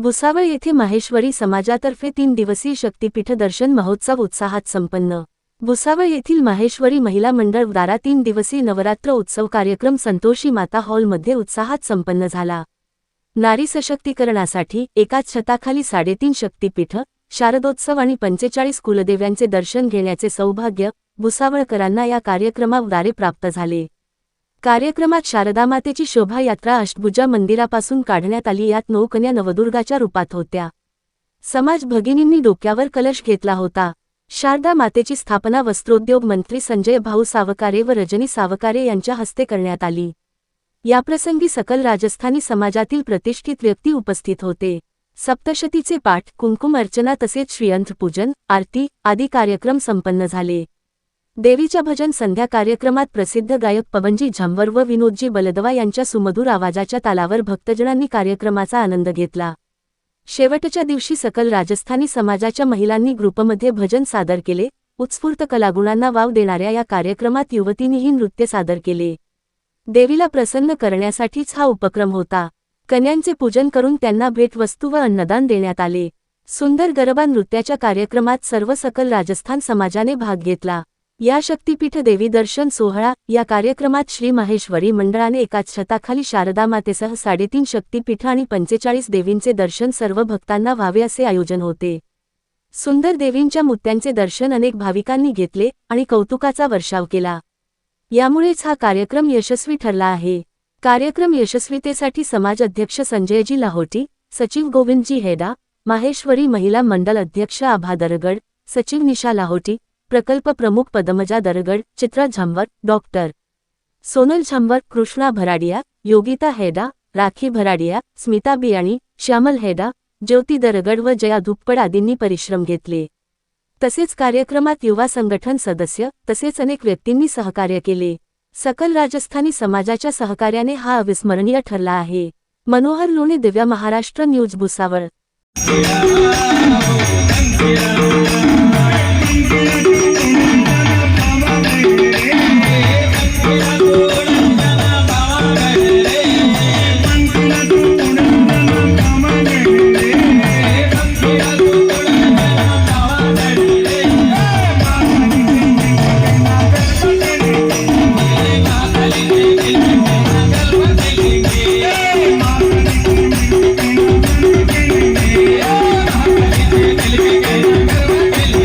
भुसावळ येथे माहेश्वरी समाजातर्फे तीन दिवसीय शक्तीपीठ दर्शन महोत्सव उत्साहात संपन्न. भुसावळ येथील माहेश्वरी महिला मंडळ द्वारा तीन दिवसीय नवरात्र उत्सव कार्यक्रम संतोषी माता हॉलमध्ये उत्साहात संपन्न झाला. नारी सशक्तीकरणासाठी एकाच छताखाली साडेतीन शक्तीपीठ शारदोत्सव आणि पंचेचाळीस कुलदेव्यांचे दर्शन घेण्याचे सौभाग्य भुसावळकरांना या कार्यक्रमाद्वारे प्राप्त झाले. कार्यक्रमात शारदामातेची शोभायात्रा अष्टभुजा मंदिरापासून काढण्यात आली यात नऊ कन्या नवदुर्गाच्या रूपात होत्या. समाज भगिनींनी डोक्यावर कलश घेतला होता. शारदा मातेची स्थापना वस्त्रोद्योग मंत्री संजय भाऊ सावकारे व रजनी सावकारे यांच्या हस्ते करण्यात आली. याप्रसंगी सकल राजस्थानी समाजातील प्रतिष्ठित व्यक्ती उपस्थित होते. सप्तशतीचे पाठ कुंकुम अर्चना तसेच श्रीयंत्रपूजन आरती आदी कार्यक्रम संपन्न झाले. देवीच्या भजन संध्या कार्यक्रमात प्रसिद्ध गायक पवनजी झंवर व विनोदजी बलदवा यांच्या सुमधुर आवाजाच्या तालावर भक्तजनांनी कार्यक्रमाचा आनंद घेतला. शेवटच्या दिवशी सकल राजस्थानी समाजाच्या महिलांनी ग्रुपमध्ये भजन सादर केले. उत्स्फूर्त कलागुणांना वाव देणाऱ्या या कार्यक्रमात युवतींनीही नृत्य सादर केले. देवीला प्रसन्न करण्यासाठीच हा उपक्रम होता. कन्यांचे पूजन करून त्यांना भेटवस्तू व अन्नदान देण्यात आले. सुंदर गरबा नृत्याच्या कार्यक्रमात सर्व सकल राजस्थान समाजाने भाग घेतला. या शक्तीपीठ देवी दर्शन सोहळा या कार्यक्रमात श्री माहेश्वरी मंडळाने एकाच छताखाली शारदा मातेसह साडेतीन शक्तीपीठ आणि पंचेचाळीस देवींचे दर्शन सर्व भक्तांना व्हावे असे आयोजन होते. सुंदर देवींच्या मुत्यांचे दर्शन अनेक भाविकांनी घेतले आणि कौतुकाचा वर्षाव केला. यामुळेच हा कार्यक्रम यशस्वी ठरला आहे. कार्यक्रम यशस्वीतेसाठी समाज अध्यक्ष संजयजी लाहोटी सचिव गोविंदजी हेडा माहेश्वरी महिला मंडल अध्यक्ष आभा दरगड सचिव निशा लाहोटी प्रकल्प प्रमुख पदमजा दरगड चित्रा झंवर डॉक्टर. सोनल झंवर कृष्णा भराडिया योगिता हेडा राखी भराडिया स्मिता बियाणी श्यामल हेडा ज्योती दरगड व जया धुप्पड आदींनी परिश्रम घेतले. तसेच कार्यक्रमात युवा संघटन सदस्य तसेच अनेक व्यक्तींनी सहकार्य केले. सकल राजस्थानी समाजाच्या सहकार्याने हा अविस्मरणीय ठरला आहे. मनोहर लोणी दिव्या महाराष्ट्र न्यूज भुसावळ.